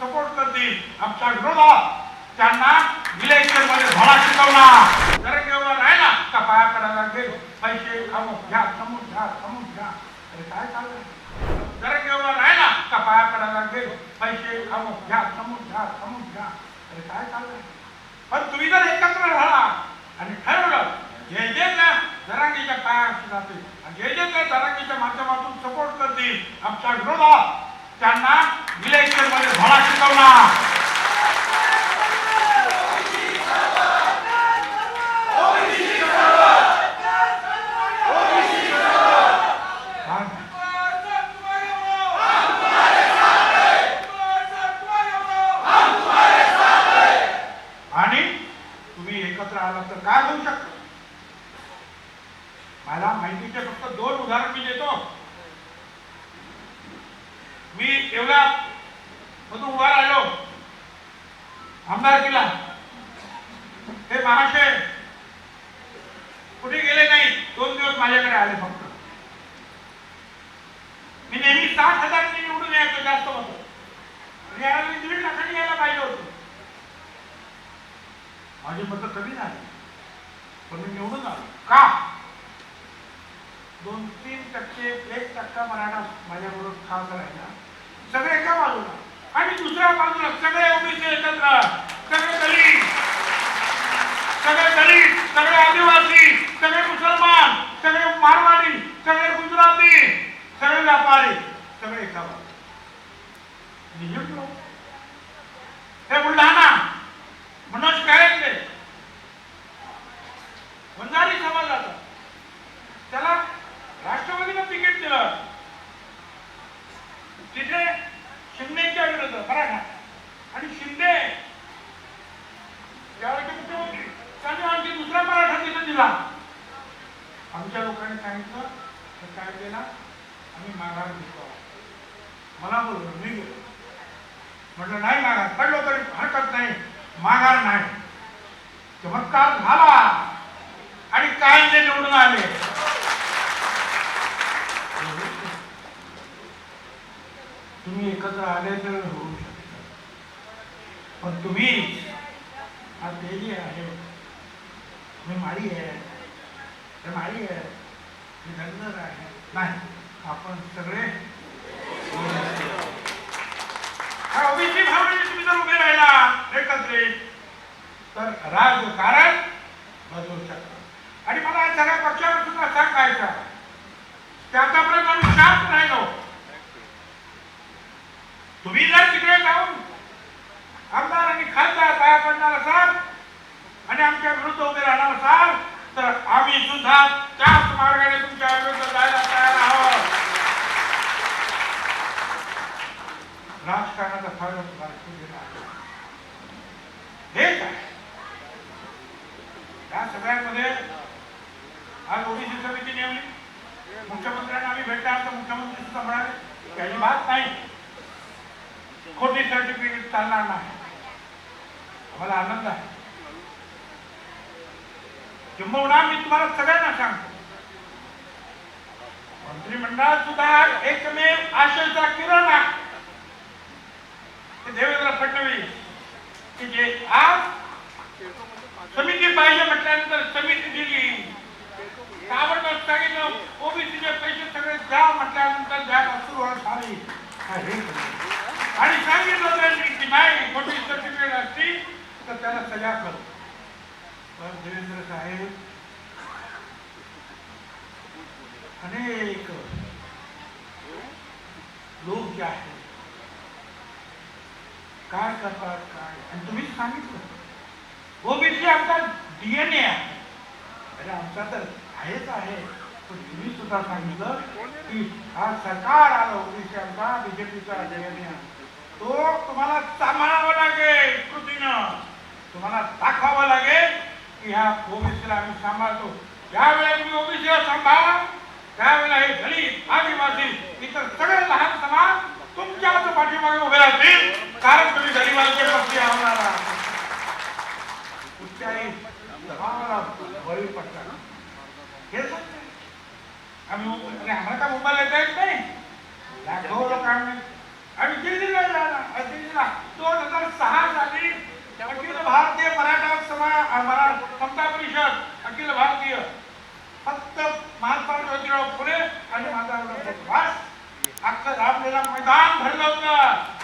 Support करतील आमच्या विरोधात त्यांना इलेक्शनमध्ये धडा शिकवला जर केवळ राहिला का पाया पडायला लागले. पैसे अमुक घ्या समोर घ्या समोर घ्या. अरे काय चाललंय? जर केवळ राहिला का पाया पडायला लागले. पैसे अमुक घ्या समोर घ्या समोर घ्या. अरे काय चाललंय? पण तुम्ही जर एकत्र राहा आणि ठरवलं जे जे त्या जरांगीच्या पायाशी जातील आणि जे जे त्या जरांगीच्या माध्यमातून सपोर्ट करतील आमच्या विरोधात त्यांना इलेक्शन मध्ये शिकवणार आणि तुम्ही एकत्र आला तर काय होऊ शकतं? मला माहितीचे फक्त दोन उदाहरण मी देतो. मी एवढ्या मग मधून उभा राहिलो. आमदारकीला हे महाशय. कुठे गेले नाही? दोन दिवस माझ्याकडे आले फक्त. मी नेहमी साठ हजार निवडून यायचो जास्त होतो. आणि दीड लाखांनी यायला पाहिजे होतो. माझी मत कमी झाले. पण मी निवडून आलो. का? दोन तीन टक्के एक टक्का मराठा माझ्याबरोबर खास राहिला. सगळे एका बाजूला. आणि दुसऱ्या बाजूला सगळे ओबीसी एकत्र सगळे दलित सगळे दलित सगळे आदिवासी सगळे मुसलमान सगळे मारवाडी सगळे गुजराती सगळे व्यापारी सगळे एका बाजूला मी जिंकलो हे बुलढाणा मनोज कायंदे वंजारी समाजाचा त्याला राष्ट्रवादीनं तिकीट दिलं तिथे शिंदेच्या विरुद्ध मराठा आणि शिंदे त्यावेळेचे मुख्यमंत्री त्यांनी आणखी दुसरा मराठा तिथे दिला आमच्या लोकांनी सांगितलं तर काय केला? आम्ही माघार घेतो. मला बोललो मी गेलो. म्हटलं नाही माघार पडलो तरी हरकत नाही माघार नाही. चमत्कार झाला. आणि काय ते निवडून आले. तुम्ही एकत्र आले तर होऊ शकता. पण तुम्ही हा तेली आहे. मी माळी आहे. हे माई आहे. मी धनगर आहे. नाही आपण सगळे हा ओबीसी भावनेने तुम्ही जर उभे राहिला एकत्रित तर राजकारण बदलू शकतं आणि मला या सगळ्या पक्षावर सुद्धा सांगायचं आहे की आतापर्यंत आम्ही शांत राहिलो. तुम्ही जर तिकडे जाऊन आमदार आणि खासदार पाया पडणार असाल आणि आमच्या विरुद्ध उभे राहणार असाल सुद्धा त्याच मार्गाने तुमच्या विरुद्ध जायला तयार आहोत. राजकारणाचा फायदा तुम्हाला आहे. हेच आहे. या सगळ्यांमध्ये आज ओबीसी समिती नेमली. मुख्यमंत्र्यांना आम्ही भेटणार तर मुख्यमंत्री सुद्धा म्हणाले त्याची बात नाही. खोटी सर्टिफिकेट चालणार नाही. आम्हाला आनंद आहे. किंबहुना मी तुम्हाला सगळ्यांना सांगतो. मंत्रिमंडळात सुद्धा एकमेव आशयचा किरण आहे. देवेंद्र फडणवीस की जे आज समिती पाहिजे म्हटल्यानंतर समिती दिली. ताबडतोब सांगितलं ओबीसीचे पैसे सगळे द्या म्हटल्यानंतर द्यायला सुरुवात झाली. आणि सांगितलं त्यांनी की नाही कोणती सर्टिफिकेट असती तर त्याला सजा करू. पण देवेंद्र साहेब अनेक लोक जे आहेत काय करतात काय? आणि तुम्ही सांगितलं. हो, ओबीसी आमचा डीएनए आहे. अरे आमचा तर आहेच आहे. पण तुम्ही सुद्धा सांगितलं की हा सरकार आला ओबीसी आमचा बीजेपीचा डीएनए तो तुम्हाला सांभाळावा लागेल कृतीनं. तुम्हाला दाखवावं लागेल की ह्या ओबीसीला आम्ही सांभाळतो. ज्यावेळेला तुम्ही ओबीसीला सांभाळा त्यावेळेला हे दलित आदिवासी इतर सगळे लहान समाज तुमच्याच पाठीमागे उभे राहतील. कारण तुम्ही गरीबांचे पक्षी होणार आहात. कुठच्याही दबावाला बळी पडतात. हे सत्य आम्ही आम्हाला का मुंबईला येता येत नाही? लाखो लोकांनी आम्ही दिल्लीला जाणार. दिल्लीला दोन परिषद अखिल भारतीय. फक्त महात्मा ज्योतिराव फुले आणि माझा वास. अख्खं मैदान भरलं होतं.